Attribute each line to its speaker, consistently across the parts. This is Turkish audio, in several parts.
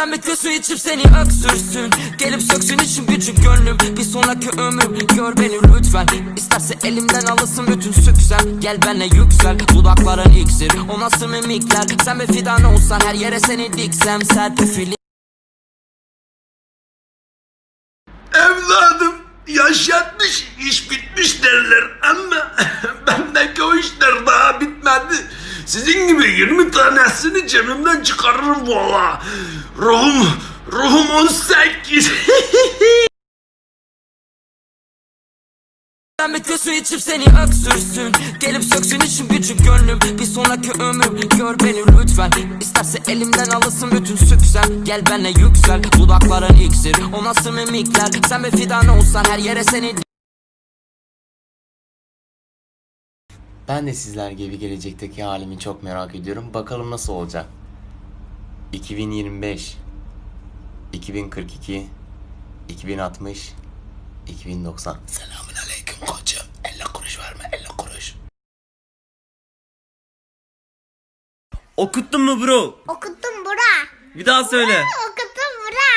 Speaker 1: Sen bir içip seni öksürsün Gelip söksün için gücü gönlüm. Bir sonraki ömür gör beni lütfen. İsterse elimden alırsın bütün süksem Gel benle yüksel dudakların iksir. O nasıl mimikler? Sen bir fidan olsan her yere seni diksem. Serpifili
Speaker 2: Evladım yaş yatmış iş bitmiş derler. Ama bendeki o işler daha bitmedi. Sizin gibi 20 tanesini cebimden çıkarırım valla. Ruhum, ruhum 18.
Speaker 1: Sen bir su içip seni öksürsün Gelip söksün için gücü gönlüm Bir sonraki ömür gör beni lütfen İsterse elimden alırsın bütün süksem Gel benle yüksel dudakların iksir O nasıl mimikler Sen bir fidan olsan her yere seni
Speaker 3: Ben de sizler gibi gelecekteki halimi çok merak ediyorum. Bakalım nasıl olacak? 2025 2042 2060 2090 Selamun aleyküm koçum. 50 kuruş verme 50 kuruş.
Speaker 4: Okuttun mu bro?
Speaker 5: Okuttum bura.
Speaker 4: Bir daha söyle.
Speaker 5: Okuttum bura.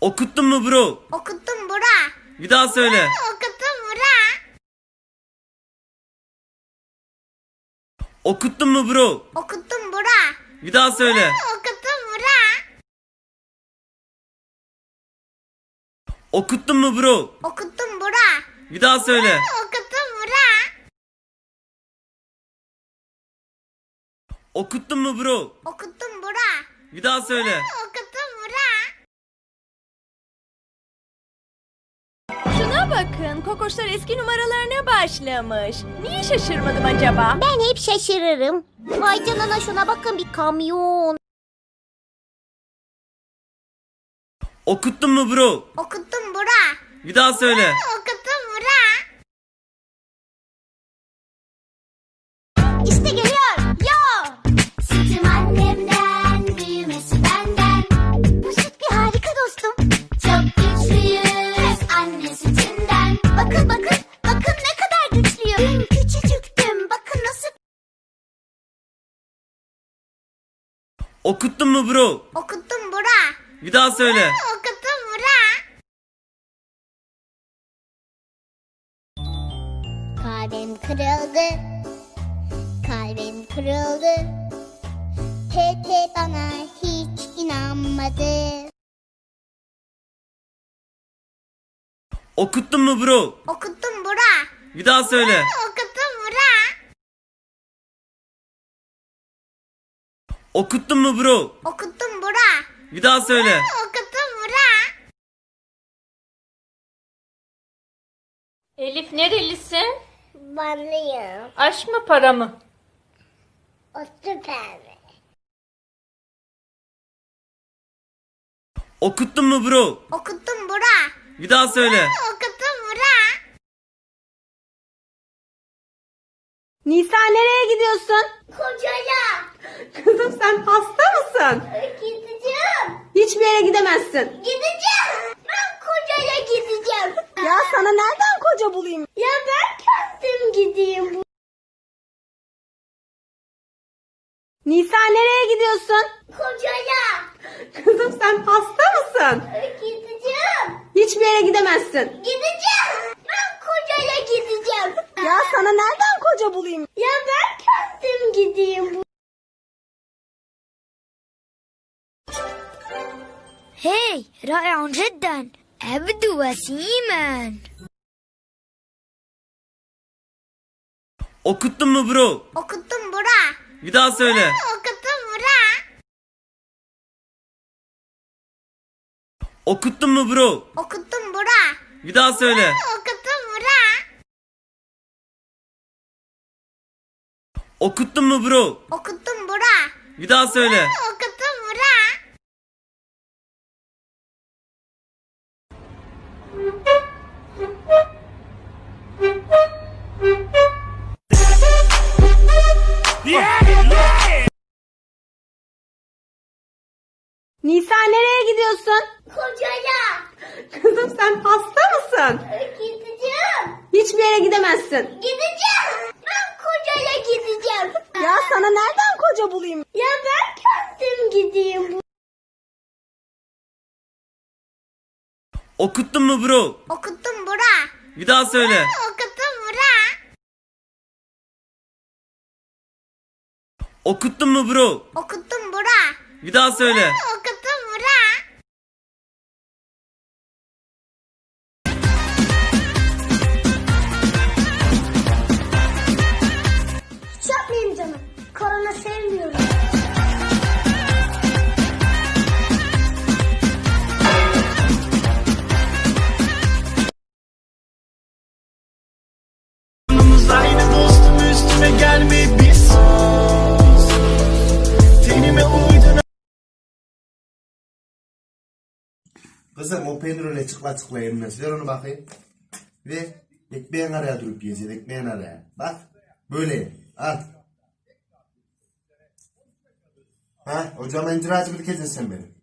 Speaker 4: Okuttun mu bro?
Speaker 5: Okuttum bura.
Speaker 4: Bir daha söyle.
Speaker 5: Okuttum
Speaker 4: Okuttun mu bro?
Speaker 5: Okuttum bura.
Speaker 4: Bir daha söyle.
Speaker 5: Okuttum bura.
Speaker 4: Okuttun mu bro?
Speaker 5: Okuttum bura.
Speaker 4: Bir daha söyle.
Speaker 5: Okuttum bura.
Speaker 4: Okuttun mu bro?
Speaker 5: Okuttum bura.
Speaker 4: Bir daha söyle.
Speaker 5: Okuttum
Speaker 6: Şuna bakın, kokoşlar eski numaralarına başlamış. Niye şaşırmadım acaba?
Speaker 5: Ben hep şaşırırım. Vay canına şuna bakın bir kamyon.
Speaker 4: Okuttun mu bro?
Speaker 5: Okuttum bura.
Speaker 4: Bir daha söyle. Okuttun mu bro?
Speaker 5: Okuttum bura.
Speaker 4: Bir daha söyle.
Speaker 5: Okuttum bura. Kalbim kırıldı. Kalbim kırıldı. Pepe bana hiç inanmadı.
Speaker 4: Okuttun mu bro?
Speaker 5: Okuttum bura.
Speaker 4: Bir daha söyle.
Speaker 5: Okuttum
Speaker 4: Okuttun mu bro?
Speaker 5: Okuttum bura.
Speaker 4: Bir daha söyle.
Speaker 5: Okuttum bura.
Speaker 6: Elif nerelisin?
Speaker 5: Banlıyım.
Speaker 6: Aşk mı para mı?
Speaker 5: O süper.
Speaker 4: Okuttun mu bro?
Speaker 5: Okuttum bura.
Speaker 4: Bir daha söyle.
Speaker 5: Okuttum
Speaker 6: Nisa nereye gidiyorsun?
Speaker 5: Kocaya.
Speaker 6: Kızım sen hasta mısın?
Speaker 5: Gideceğim.
Speaker 6: Hiçbir yere gidemezsin.
Speaker 5: Gideceğim. Ben kocaya gideceğim.
Speaker 6: Ya sana nereden koca bulayım?
Speaker 5: Ya ben kendim gideyim.
Speaker 6: Nisa nereye gidiyorsun?
Speaker 5: Kocaya.
Speaker 6: Kızım sen hasta mısın?
Speaker 5: Gideceğim.
Speaker 6: Hiçbir yere gidemezsin.
Speaker 5: Gideceğim.
Speaker 7: هاي رائع جدا أبدو وسيما
Speaker 4: Okuttun mu bro?
Speaker 5: Okuttum bura.
Speaker 4: Bir daha söyle.
Speaker 5: Okuttum bura.
Speaker 4: Okuttun mu bro?
Speaker 5: Okuttum bura.
Speaker 4: Bir daha söyle.
Speaker 5: Okuttum bura.
Speaker 4: Okuttun mu bro?
Speaker 5: Okuttum bura.
Speaker 4: Bir daha söyle.
Speaker 5: Okuttum
Speaker 6: Nisa nereye gidiyorsun?
Speaker 5: Kocaya.
Speaker 6: Kızım sen hasta mısın?
Speaker 5: Gideceğim.
Speaker 6: Hiçbir yere gidemezsin.
Speaker 5: Gideceğim. Ben kocaya gideceğim.
Speaker 6: Ya sana nereden koca bulayım?
Speaker 5: Ya ben kendim gideyim.
Speaker 4: Okuttun mu bro?
Speaker 5: Okuttum bura.
Speaker 4: Bir daha söyle.
Speaker 5: Okuttum bura.
Speaker 4: Okuttun mu bro?
Speaker 5: Okuttum bura.
Speaker 4: Bir daha söyle.
Speaker 5: Okuttum bura.
Speaker 8: Kızım o peynir öyle çıkla çıkla yenmez. Ver onu bakayım. Ver. Ekmeğin araya durup yiyeceğiz. Ekmeğin araya. Bak. Böyle. Al. Ha, hocam incir ağacı bir sen benim.